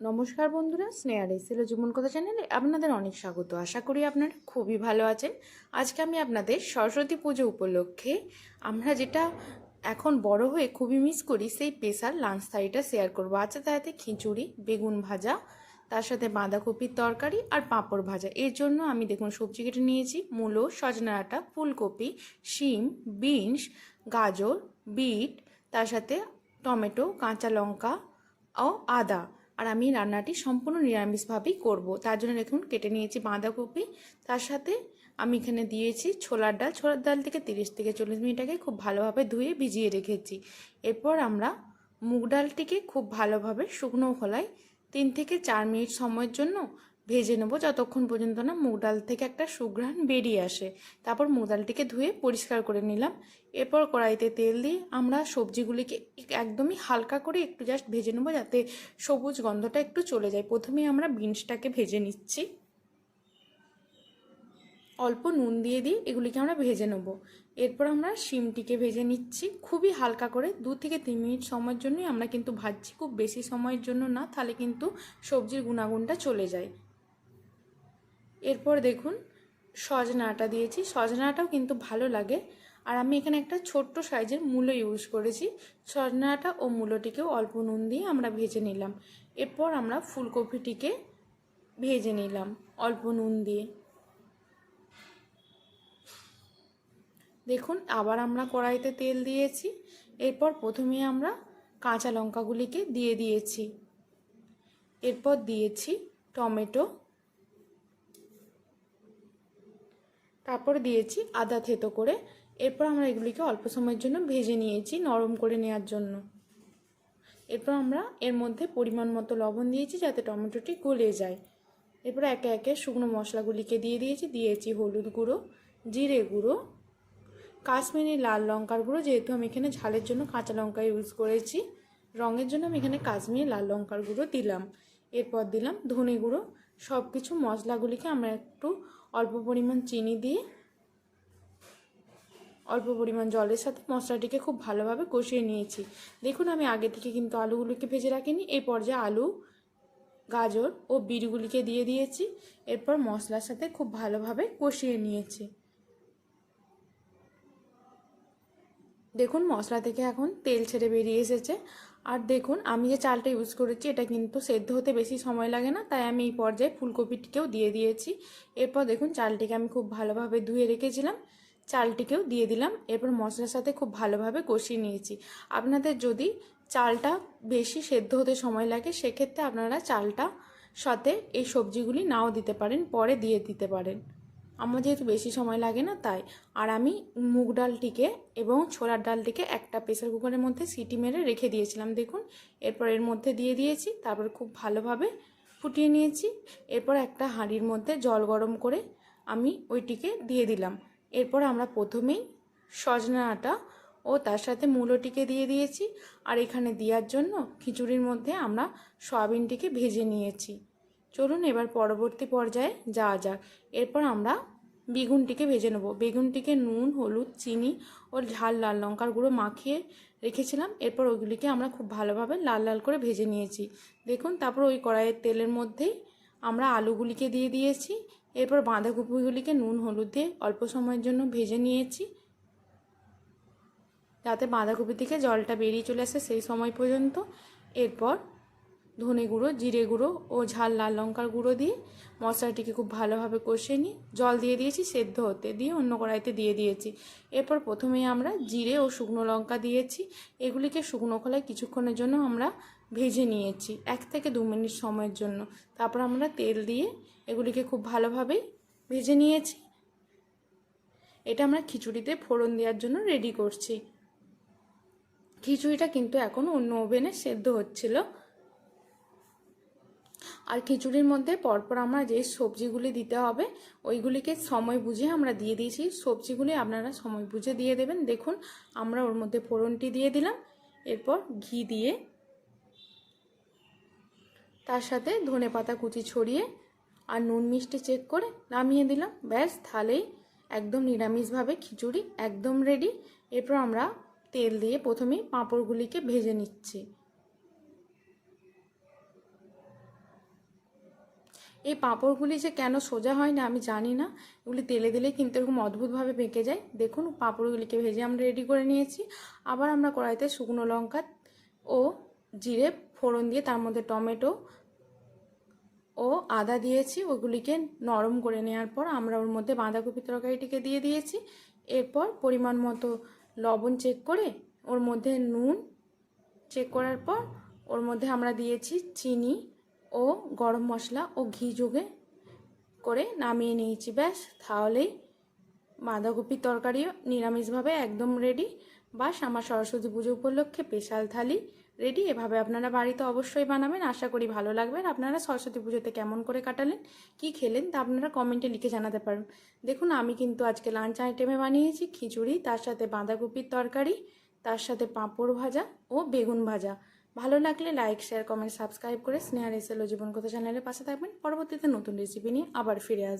নমস্কার বন্ধুরা, স্নেহা রেসিলো জীবন কথা চ্যানেলে আপনাদের অনেক স্বাগত। আশা করি আপনারা খুবই ভালো আছেন। আজকে আমি আপনাদের সরস্বতী পুজো উপলক্ষে আমরা যেটা এখন বড় হয়ে খুবই মিস করি, সেই পেশার লাঞ্চ থালিটা শেয়ার করব। আছে তাতে খিচুড়ি, বেগুন ভাজা, তার সাথে বাঁধাকপির তরকারি আর পাঁপড় ভাজা। এর জন্য আমি দেখুন সবজি কেটে নিয়েছি, মূলো, সজনা ডাঁটা ফুলকপি, শিম, বিনস, গাজর, বিট, তার সাথে টমেটো, কাঁচা লঙ্কা ও আদা। আর আমি রান্নাটি সম্পূর্ণ নিরামিষভাবেই করব। তার জন্য দেখুন, কেটে নিয়েছি বাঁধাকপি। তার সাথে আমি এখানে দিয়েছি ছোলার ডাল। ছোলার ডাল থেকে তিরিশ থেকে চল্লিশ মিনিট আগে খুব ভালোভাবে ধুয়ে ভিজিয়ে রেখেছি। এরপর আমরা মুগ ডালটিকে খুব ভালোভাবে শুকনো খোলাই তিন থেকে চার মিনিট সময়ের জন্য ভেজে নেব যতক্ষণ পর্যন্ত না মুগ ডাল থেকে একটা সুঘ্রাণ বেরিয়ে আসে। তারপর মুগ ডালটিকে ধুয়ে পরিষ্কার করে নিলাম। এরপর কড়াইতে তেল দিয়ে আমরা সবজিগুলিকে একদমই হালকা করে একটু জাস্ট ভেজে নেব যাতে সবুজ গন্ধটা একটু চলে যায়। প্রথমেই আমরা বিনসটাকে ভেজে নিচ্ছি। অল্প নুন দিয়ে দিয়ে এগুলিকে আমরা ভেজে নেব। এরপর আমরা শিমটিকে ভেজে নিচ্ছি। খুবই হালকা করে দু থেকে তিন মিনিট সময়ের জন্যই আমরা কিন্তু ভাজছি। খুব বেশি সময়ের জন্য না, তাহলে কিন্তু সবজির গুণাগুণটা চলে যায়। এরপর দেখুন সজনাটা দিয়েছি। সজনাটাও কিন্তু ভালো লাগে। আর আমি এখানে একটা ছোট্ট সাইজের মূলো ইউজ করেছি। সজনাটা ও মূলোটিকেও অল্প নুন দিয়ে আমরা ভেজে নিলাম। এরপর আমরা ফুলকপিটিকে ভেজে নিলাম অল্প নুন দিয়ে। দেখুন, আবার আমরা কড়াইতে তেল দিয়েছি। এরপর প্রথমে আমরা কাঁচা লঙ্কাগুলিকে দিয়ে দিয়েছি। এরপর দিয়েছি টমেটো তারপর দিয়েছি আদা থেতো করে। এরপর আমরা এগুলিকে অল্প সময়ের জন্য ভেজে নিয়েছি নরম করে নেওয়ার জন্য। এরপর আমরা এর মধ্যে পরিমাণ মতো লবণ দিয়েছি যাতে টমেটোটি গলে যায়। এরপর একে একে শুকনো মশলাগুলিকে দিয়ে দিয়েছি দিয়েছি হলুদ গুঁড়ো, জিরে গুঁড়ো, কাশ্মীরি লাল লঙ্কার গুঁড়ো, যেহেতু আমি এখানে ঝালের জন্য কাঁচা লঙ্কা ইউজ করেছি, রঙের জন্য আমি এখানে কাশ্মীরি লাল লঙ্কার গুঁড়ো দিলাম। এরপর দিলাম ধনে গুঁড়ো সব কিছু মশলাগুলিকে আমরা একটু অল্প পরিমাণ চিনি দিয়ে অল্প পরিমাণ জলের সাথে মশলাটিকে খুব ভালোভাবে কষিয়ে নিয়েছি। দেখুন, আমি আগে থেকে কিন্তু আলুগুলিকে ভেজে রাখিনি। এই পর্যায়ে আলু, গাজর ও বিটগুলিকে দিয়ে দিয়েছি। এরপর মশলার সাথে খুব ভালোভাবে কষিয়ে নিয়েছি। দেখুন, মশলা থেকে এখন তেল ছেড়ে বেরিয়ে এসেছে। আর দেখুন, আমি যে চালটা ইউজ করেছি, এটা কিন্তু সেদ্ধ হতে বেশি সময় লাগে না, তাই আমি এই পর্যায়ে ফুলকপিটিকেও দিয়ে দিয়েছি। এরপর দেখুন, চালটিকে আমি খুব ভালোভাবে ধুয়ে রেখেছিলাম, চালটিকেও দিয়ে দিলাম, এরপর মশলার সাথে খুব ভালোভাবে কষিয়ে নিয়েছি। আপনাদের যদি চালটা বেশি সেদ্ধ হতে সময় লাগে, সেক্ষেত্রে আপনারা চালটা সাথে এই সবজিগুলি নাও দিতে পারেন, পরে দিয়ে দিতে পারেন। আমার যেহেতু বেশি সময় লাগে না, তাই। আর আমি মুগ ডালটিকে এবং ছোলার ডালটিকে একটা প্রেসার কুকারের মধ্যে সিটি মেরে রেখে দিয়েছিলাম, দেখুন। এরপর এর মধ্যে দিয়ে দিয়েছি, তারপর খুব ভালোভাবে ফুটিয়ে নিয়েছি। এরপর একটা হাঁড়ির মধ্যে জল গরম করে আমি ওইটিকে দিয়ে দিলাম। এরপর আমরা প্রথমেই সজনা আটা ও তার সাথে মূলোটিকে দিয়ে দিয়েছি। আর এখানে দেওয়ার জন্য খিচুড়ির মধ্যে আমরা সয়াবিনটিকে ভেজে নিয়েছি। চলুন এবার পরবর্তী পর্যায়ে যাওয়া যাক। এরপর আমরা বেগুনটিকে ভেজে নেব। বেগুনটিকে নুন, হলুদ, চিনি ও ঝাল লাল লঙ্কার গুঁড়ো মাখিয়ে রেখেছিলাম। এরপর ওইগুলিকে আমরা খুব ভালোভাবে লাল লাল করে ভেজে নিয়েছি। দেখুন, তারপর ওই কড়াইয়ের তেলের মধ্যেই আমরা আলুগুলিকে দিয়ে দিয়েছি। এরপর বাঁধাকপিগুলিকে নুন, হলুদ দিয়ে অল্প সময়ের জন্য ভেজে নিয়েছি। যাতে বাঁধাকপি থেকে জলটা বেরিয়ে চলে আসে সেই সময় পর্যন্ত। এরপর ধনে গুঁড়ো, জিরে গুঁড়ো ও ঝাল লাল লঙ্কার গুঁড়ো দিয়ে মশলাটিকে খুব ভালোভাবে কষিয়ে নিই জল দিয়ে দিয়েছি, সেদ্ধ হতে দিয়ে অন্য কড়াইতে দিয়ে দিয়েছি। এরপর প্রথমেই আমরা জিরে ও শুকনো লঙ্কা দিয়েছি। এগুলিকে শুকনো খোলায় কিছুক্ষণের জন্য আমরা ভেজে নিয়েছি, এক থেকে দু মিনিট সময়ের জন্য। তারপর আমরা তেল দিয়ে এগুলিকে খুব ভালোভাবেই ভেজে নিয়েছি। এটা আমরা খিচুড়িতে ফোড়ন দেওয়ার জন্য রেডি করছি। খিচুড়িটা কিন্তু এখন অন্য ওভেনে সেদ্ধ হচ্ছিল। আর খিচুড়ির মধ্যে পরপর আমরা যে সবজিগুলি দিতে হবে, ওইগুলিকে সময় বুঝে আমরা দিয়ে দিয়েছি। সবজিগুলি আপনারা সময় বুঝে দিয়ে দেবেন। দেখুন, আমরা ওর মধ্যে ফোড়নটি দিয়ে দিলাম। এরপর ঘি দিয়ে তার সাথে ধনে পাতা কুচি ছড়িয়ে আর নুন মিষ্টি চেক করে নামিয়ে দিলাম। ব্যাস, তাহলেই একদম নিরামিষভাবে খিচুড়ি একদম রেডি এরপর আমরা তেল দিয়ে প্রথমেই পাঁপড়গুলিকে ভেজে নিচ্ছি। এই পাঁপড়গুলি যে কেন সোজা হয় না আমি জানি না। এগুলি তেলে দিলে কিন্তু এরকম অদ্ভুতভাবে বেঁকে যায়। দেখুন, পাঁপড়গুলিকে ভেজে আমরা রেডি করে নিয়েছি। আবার আমরা কড়াইতে শুকনো লঙ্কা ও জিরে ফোড়ন দিয়ে তার মধ্যে টমেটো ও আদা দিয়েছি। ওগুলিকে নরম করে নেওয়ার পর আমরা ওর মধ্যে বাঁধাকপি তরকারিটিকে দিয়ে দিয়েছি। এরপর পরিমাণ মতো লবণ চেক করে ওর মধ্যে নুন চেক করার পর ওর মধ্যে আমরা দিয়েছি চিনি ও গরম মশলা ও ঘি যোগে করে নামিয়ে নিয়েছি। ব্যাস, তাহলেই বাঁধাকপির তরকারিও নিরামিষভাবে একদম রেডি বাস আমার সরস্বতী পুজো উপলক্ষে স্পেশাল থালি রেডি এভাবে আপনারা বাড়িতে অবশ্যই বানাবেন। আশা করি ভালো লাগবে। আপনারা সরস্বতী পুজোতে কেমন করে কাটালেন, কি খেলেন, তা আপনারা কমেন্টে লিখে জানাতে পারেন। দেখুন, আমি কিন্তু আজকে লাঞ্চ আইটেমে বানিয়েছি খিচুড়ি, তার সাথে বাঁধাকপির তরকারি, তার সাথে পাঁপড় ভাজা ও বেগুন ভাজা। ভালো লাগলে লাইক শেয়ার কমেন্ট সাবস্ক্রাইব করে স্নেহার এসেলো জীবন কথা চ্যানেলের পাশে থাকবেন। পরবর্তীতে নতুন রেসিপি নিয়ে আবার ফিরে আসবেন